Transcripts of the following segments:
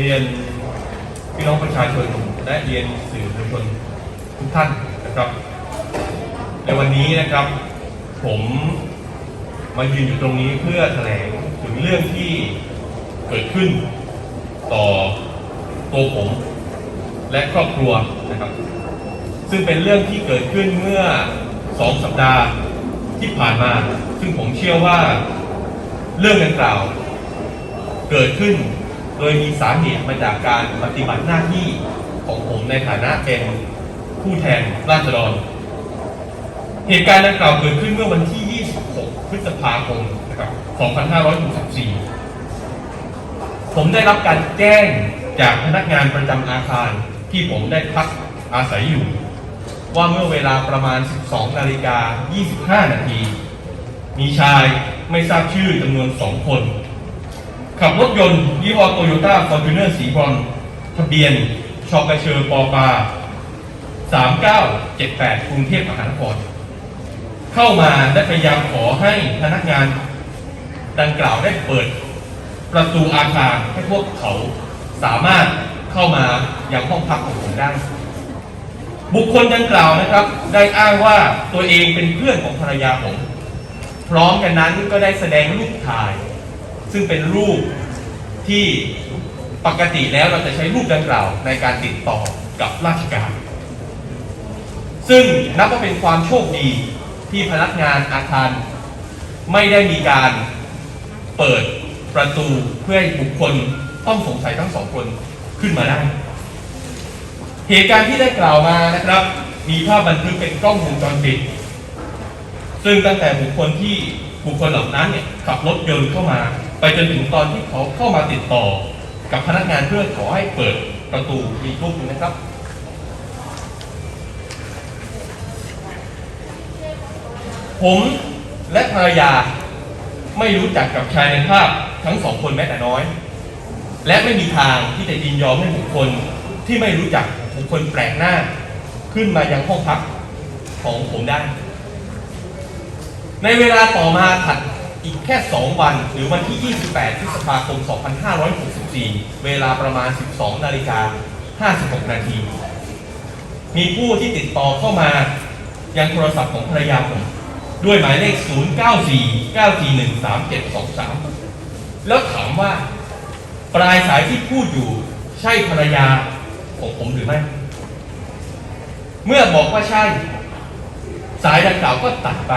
เรียนพี่น้องประชาชนและเรียนสื่อมวลชนทุกท่านนะครับ ในวันนี้นะครับ ผมมายืนอยู่ตรงนี้เพื่อแถลงถึงเรื่องที่เกิดขึ้นต่อตัวผมและครอบครัวนะครับ ซึ่งเป็นเรื่องที่เกิดขึ้นเมื่อสองสัปดาห์ที่ผ่านมา ซึ่งผมเชื่อว่าเรื่องดังกล่าว เกิดขึ้น โดยมีสาเหตุมาจากการปฏิบัติหน้าที่ของผมในฐานะเป็นผู้แทนราษฎร เหตุการณ์ดังกล่าวเกิดขึ้นเมื่อวันที่ 26 พฤษภาคมนะครับ 2564 ผมได้รับการแจ้งจากพนักงานประจำอาคารที่ผมได้พักอาศัยอยู่ ว่าเมื่อเวลาประมาณ 12 นาฬิกา 25 นาที มีชายไม่ทราบชื่อจำนวน 2 คน ขับรถยนต์ยี่ห้อโตโยต้าฟอร์จูเนอร์สีบรอนทะเบียนชอกระเชอปอปา3978กรุงเทพมหานครเข้ามาและพยายามขอให้พนักงานดังกล่าวได้เปิดประตูอาคารให้พวกเขาสามารถเข้ามายังห้องพักของผมได้ บุคคลดังกล่าวนะครับ ได้อ้างว่าตัวเองเป็นเพื่อนของภรรยาผม พร้อมกันนั้นก็ได้แสดงรูปถ่าย ซึ่งเป็นรูปที่ปกติแล้วเราจะใช้รูปดังกล่าวในการติดต่อกับราชการ ซึ่งนับว่าเป็นความโชคดีที่พนักงานอาคารไม่ได้มีการเปิดประตูเพื่อให้บุคคลต้องสงสัยทั้งสองคนขึ้นมาได้ เหตุการณ์ที่ได้กล่าวมานะครับ มีภาพบันทึกเป็นกล้องวงจรปิด ซึ่งตั้งแต่บุคคลที่บุคคลเหล่านั้นเนี่ยขับรถยนต์เข้ามา ไปจนถึงตอนที่เขาเข้ามาติดต่อกับพนักงานเพื่อขอให้เปิดประตูมีรูปนึงนะครับผมและภรรยาไม่รู้จักกับชายในภาพทั้งสองคนแม้แต่น้อย และไม่มีทางที่จะยินยอมให้บุคคลที่ไม่รู้จักบุคคลแปลกหน้า ขึ้นมายังห้องพักของผมได้ ในเวลาต่อมาถัด อีกแค่ 2 วันหรือวันที่ 28 พฤษภาคม 2564 เวลาประมาณ 12 นาฬิกา 56 นาที มีผู้ที่ติดต่อเข้ามายังโทรศัพท์ของภรรยาผม ด้วยหมายเลข 094 941 3723 แล้วถามว่าปลายสายที่พูดอยู่ใช่ภรรยาของผมหรือไม่ เมื่อบอกว่าใช่ สายดังกล่าวก็ตัดไป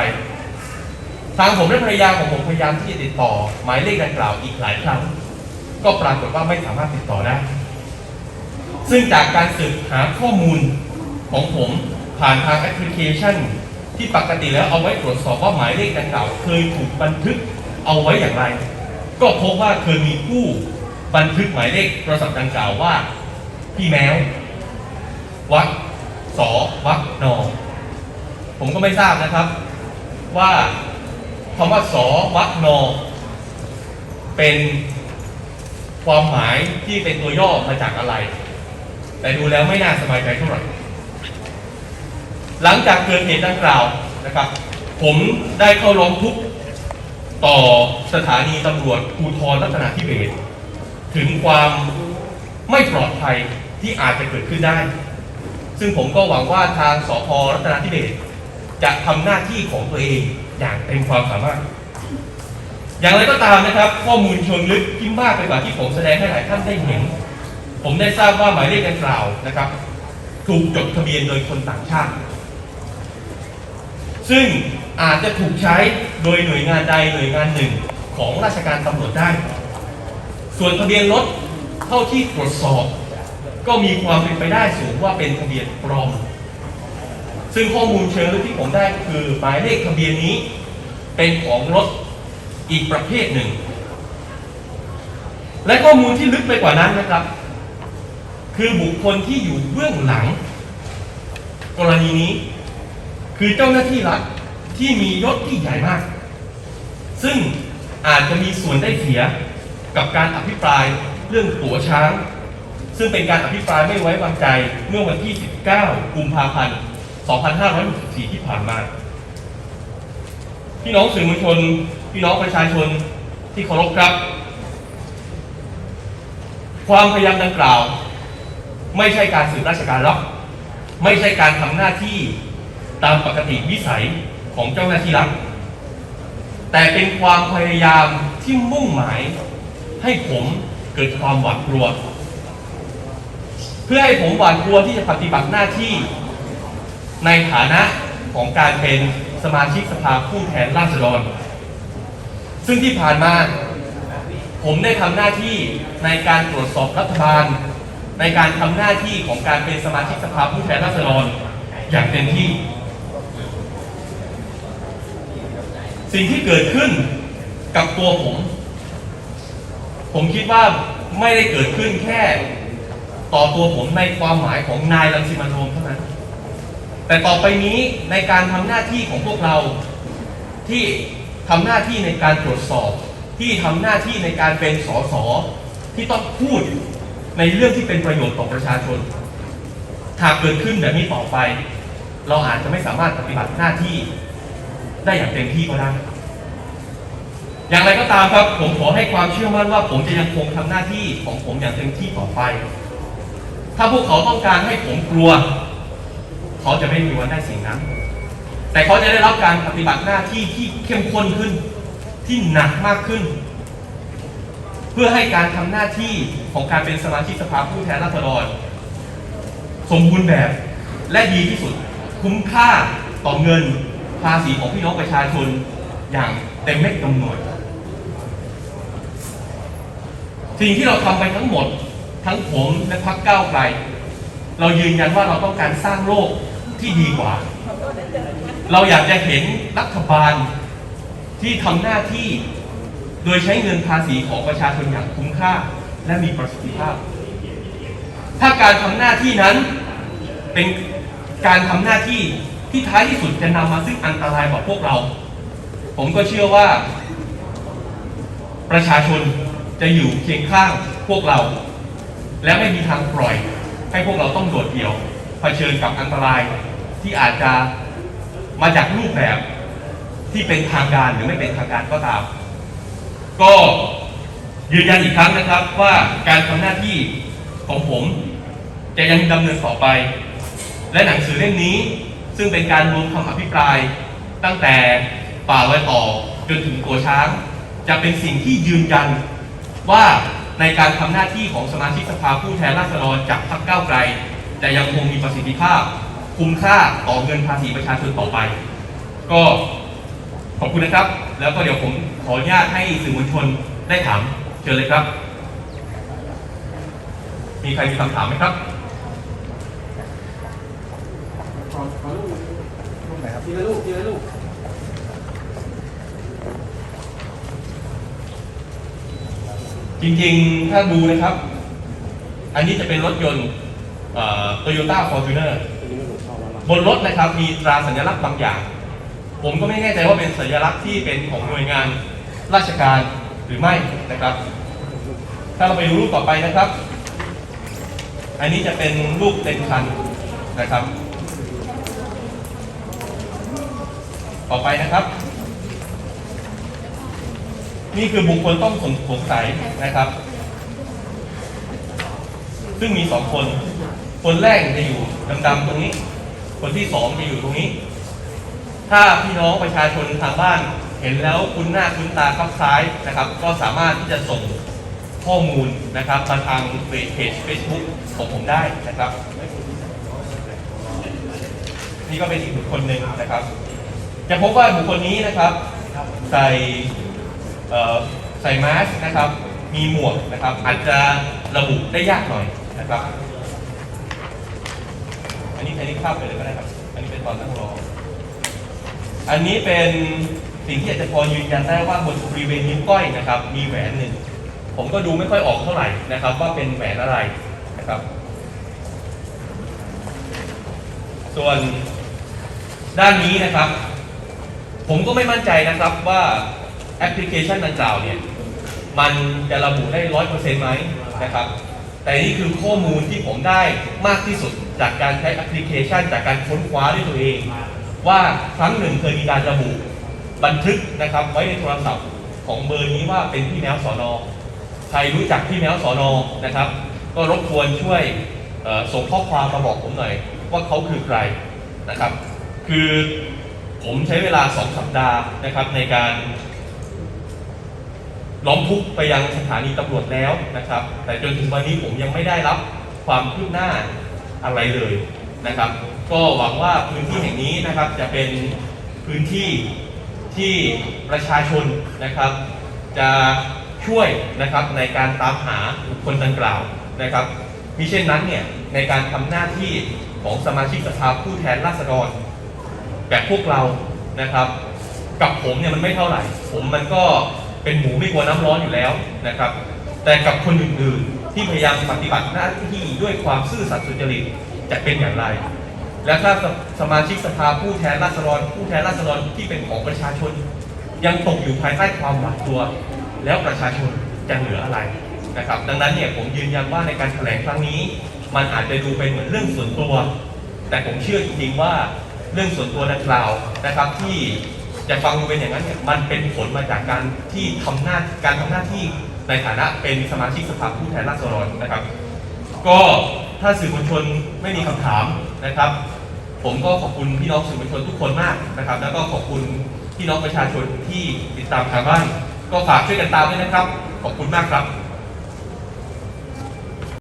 ทางผมและภรรยาของผมพยายามที่จะติดต่อ หมายเลขดังกล่าวอีกหลายครั้ง ก็ปรากฏว่าไม่สามารถติดต่อได้ ซึ่งจากการสืบหาข้อมูลของผมผ่านทางแอปพลิเคชัน ที่ปกติแล้วเอาไว้ตรวจสอบว่าหมายเลขดังกล่าว เคยถูกบันทึกเอาไว้อย่างไร ก็พบว่าเคยมีผู้บันทึกหมายเลขโทรศัพท์ดังกล่าวว่า พี่แมววักสอวักนอผมก็ไม่ทราบนะครับว่า คำว่าสอวักนอ เป็นความหมายที่เป็นตัวย่อมาจากอะไร แต่ดูแล้วไม่น่าสบายใจเท่าไหร่ หลังจากเกิดเหตุดังกล่าวนะครับ ผมได้เข้าร้องทุกข์ต่อสถานีตำรวจภูธรรัตนาธิเบศถึงความไม่ปลอดภัยที่อาจจะเกิดขึ้นได้ ซึ่งผมก็หวังว่าทางสพรัตนาธิเบศจะทำหน้าที่ของตัวเอง อย่างเต็มความสามารถ อย่างไรก็ตามนะครับ ข้อมูลเชิงลึกที่มากไปกว่าที่ผมแสดงให้หลายท่านได้เห็น ผมได้ทราบว่าหมายเลขดังกล่าวนะครับ ถูกจดทะเบียนโดยคนต่างชาติ ซึ่งอาจจะถูกใช้โดยหน่วยงานใดหน่วยงานหนึ่งของราชการตำรวจได้ ส่วนทะเบียนรถเท่าที่ตรวจสอบ ก็มีความเป็นไปได้สูงว่าเป็นทะเบียนปลอม ซึ่งข้อมูลเชิงลึกที่ผมได้คือหมายเลขทะเบียนนี้ เป็นของรถอีกประเภทหนึ่ง และข้อมูลที่ลึกไปกว่านั้นนะครับ คือบุคคลที่อยู่เบื้องหลัง กรณีนี้ คือเจ้าหน้าที่รัฐที่มียศที่ใหญ่มาก ซึ่งอาจจะมีส่วนได้เสียกับการอภิปรายเรื่องตั๋วช้าง ซึ่งเป็นการอภิปรายไม่ไว้วางใจเมื่อวันที่ 19 กุมภาพันธ์ 2564 ที่ผ่านมา พี่น้องสื่อมวลชน พี่น้องประชาชนที่เคารพครับ ความพยายามดังกล่าว ไม่ใช่การสืบราชการลับไม่ใช่การทำหน้าที่ตามปกติวิสัยของเจ้าหน้าที่รัฐแต่เป็นความพยายามที่มุ่งหมายให้ผมเกิดความหวาดกลัว เพื่อให้ผมหวาดกลัวที่จะปฏิบัติหน้าที่ ในฐานะของการเป็นสมาชิกสภาผู้แทนราษฎร ซึ่งที่ผ่านมา ผมได้ทำหน้าที่ในการตรวจสอบรัฐบาล ในการทำหน้าที่ของการเป็นสมาชิกสภาผู้แทนราษฎรอย่างเต็มที่ สิ่งที่เกิดขึ้นกับตัวผม ผมคิดว่าไม่ได้เกิดขึ้นแค่ต่อตัวผมในความหมายของนายรังสิมันโรมเท่านั้น แต่ต่อไปนี้ในการทำหน้าที่ของพวกเราที่ทำหน้าที่ในการตรวจสอบ ที่ทำหน้าที่ในการเป็นสสที่ต้องพูดในเรื่องที่เป็นประโยชน์ต่อประชาชนหากเกิดขึ้นแบบนี้ต่อไป เราอาจจะไม่สามารถปฏิบัติหน้าที่ได้อย่างเต็มที่ก็ได้ อย่างไรก็ตามครับ ผมขอให้ความเชื่อมั่นว่า ผมจะยังคงทำหน้าที่ของผมอย่างเต็มที่ต่อไป ถ้าพวกเขาต้องการให้ผมกลัว เขาจะไม่มีวันได้สิ่งนั้น แต่เขาจะได้รับการปฏิบัติหน้าที่ที่เข้มข้นขึ้น ที่หนักมากขึ้น เพื่อให้การทำหน้าที่ของการเป็นสมาชิกสภาผู้แทนราษฎร สมบูรณ์แบบและดีที่สุด คุ้มค่าต่อเงินภาษีของพี่น้องประชาชนอย่างเต็มเม็ดเต็มหน่วยสิ่งที่เราทำไปทั้งหมด ทั้งผมและพรรคก้าวไกลเรายืนยันว่าเราต้องการสร้างโลก ที่ดีกว่า เราอยากจะเห็นรัฐบาลที่ทำหน้าที่โดยใช้เงินภาษีของประชาชนอย่างคุ้มค่า และมีประสิทธิภาพ ถ้าการทำหน้าที่นั้นเป็นการทำหน้าที่ที่ท้ายที่สุดจะนำมาซึ่งอันตรายต่อพวกเรา ผมก็เชื่อว่า ประชาชนจะอยู่เคียงข้างพวกเรา และไม่มีทางปล่อยให้พวกเราต้องโดดเดี่ยวเผชิญกับอันตราย ที่อาจจะมาจากรูปแบบที่เป็นทางการหรือไม่เป็นทางการก็ตาม ก็ยืนยันอีกครั้งนะครับว่าการทำหน้าที่ของผมจะยังดำเนินต่อไป และหนังสือเล่มนี้ซึ่งเป็นการรวมคำอภิปรายตั้งแต่ป่าลอยต่อจนถึงตัวช้าง จะเป็นสิ่งที่ยืนยันว่าในการทำหน้าที่ของสมาชิกสภาผู้แทนราษฎรจากพรรคก้าวไกล จะยังคงมีประสิทธิภาพ คุ้มค่าต่อเงินภาษีประชาชนต่อไป ก็ขอบคุณนะครับ แล้วก็เดี๋ยวผมขออนุญาตให้สื่อมวลชนได้ถามเชิญเลยครับ มีใครมีคำถามไหมครับขอขอลูกลูกไหนครับทีละลูกทีละลูกจริงๆ ถ้าดูนะครับ อันนี้จะเป็นรถยนต์โตโยต้าฟอร์จูเนอร์ บนรถนะครับมีตราสัญลักษณ์บางอย่าง ผมก็ไม่แน่ใจว่าเป็นสัญลักษณ์ที่เป็นของหน่วยงานราชการหรือไม่นะครับ ถ้าเราไปดูรูปต่อไปนะครับ อันนี้จะเป็นรูปเต็มคันนะครับ ต่อไปนะครับ นี่คือบุคคลต้องสงสัยนะครับ ซึ่งมีสองคน คนแรกจะอยู่ดำๆตรงนี้ คนที่สองจะอยู่ตรงนี้ ถ้าพี่น้องประชาชนทางบ้านเห็นแล้วคุ้นหน้าคุ้นตาครับซ้ายนะครับ ก็สามารถที่จะส่งข้อมูลนะครับมาทางเพจ Facebook ของผมได้นะครับ นี่ก็เป็นอีกบุคคลหนึ่งนะครับ จะพบว่าบุคคลนี้นะครับ ใส่เอ่อใส่มาสก์นะครับ มีหมวกนะครับ อาจจะระบุได้ยากหน่อยนะครับ นนี้อันนี้ข้ามไปเลยก็ได้ครับ อันนี้เป็นตอนนั่งรอ อันนี้เป็นสิ่งที่อาจจะพอยืนยันได้ว่าบนบริเวณนิ้วก้อยนะครับ มีแหวนหนึ่ง ผมก็ดูไม่ค่อยออกเท่าไหร่นะครับ ว่าเป็นแหวนอะไรนะครับ ส่วนด้านนี้นะครับ ผมก็ไม่มั่นใจนะครับว่าแอปพลิเคชันดังกล่าวเนี่ย มันจะระบุได้ร้อยเปอร์เซ็นต์ไหมนะครับ แต่นี่คือข้อมูลที่ผมได้มากที่สุดจากการใช้แอปพลิเคชัน จากการค้นคว้าด้วยตัวเอง ว่าครั้งหนึ่งเคยมีการระบุบันทึกนะครับไว้ในโทรศัพท์ของเบอร์นี้ว่าเป็นพี่แมวสอนอใครรู้จักพี่แมวสอนอนะครับ ก็รบกวนช่วยส่งข้อความมาบอกผมหน่อยว่าเขาคือใครนะครับ คือผมใช้เวลาสองสัปดาห์นะครับในการ ร้องทุกไปยังสถานีตำรวจแล้วนะครับ แต่จนถึงวันนี้ผมยังไม่ได้รับความคืบหน้าอะไรเลยนะครับ ก็หวังว่าพื้นที่แห่งนี้นะครับจะเป็นพื้นที่ที่ประชาชนนะครับ จะช่วยนะครับในการตามหาบุคคลดังกล่าวนะครับมิเช่นนั้นเนี่ยในการทำหน้าที่ของสมาชิกสภาผู้แทนราษฎรแบบพวกเรานะครับ กับผมเนี่ยมันไม่เท่าไหร่ ผมมันก็ เป็นหมูไม่กลัวน้ำร้อนอยู่แล้วนะครับ แต่กับคนอื่นๆที่พยายามปฏิบัติหน้าที่ด้วยความซื่อสัตย์สุจริตจะเป็นอย่างไร และถ้าสสมาชิกสภาผู้แทนราษฎร ผู้แทนราษฎรที่เป็นของประชาชน ยังตกอยู่ภายใต้ความหวาดกลัว แล้วประชาชนจะเหลืออะไรนะครับ ดังนั้นเนี่ยผมยืนยันว่าในการแถลงครั้งนี้ มันอาจจะดูเป็นเหมือนเรื่องส่วนตัว แต่ผมเชื่อจริงๆว่าเรื่องส่วนตัวดังกล่าวนะครับที่ จะฟังดูเป็นอย่างนั้นเนี่ยมันเป็นผลมาจากการที่ทำหน้าการทำหน้าที่ในฐานะเป็นสมาชิกสภาผู้แทนราษฎรนะครับ ก็ถ้าสื่อมวลชนไม่มีคำถามนะครับ ผมก็ขอบคุณพี่น้องสื่อมวลชนทุกคนมากนะครับ แล้วก็ขอบคุณพี่น้องประชาชนที่ติดตามทางบ้าน ก็ฝากช่วยกันตามด้วยนะครับ ขอบคุณมากครับ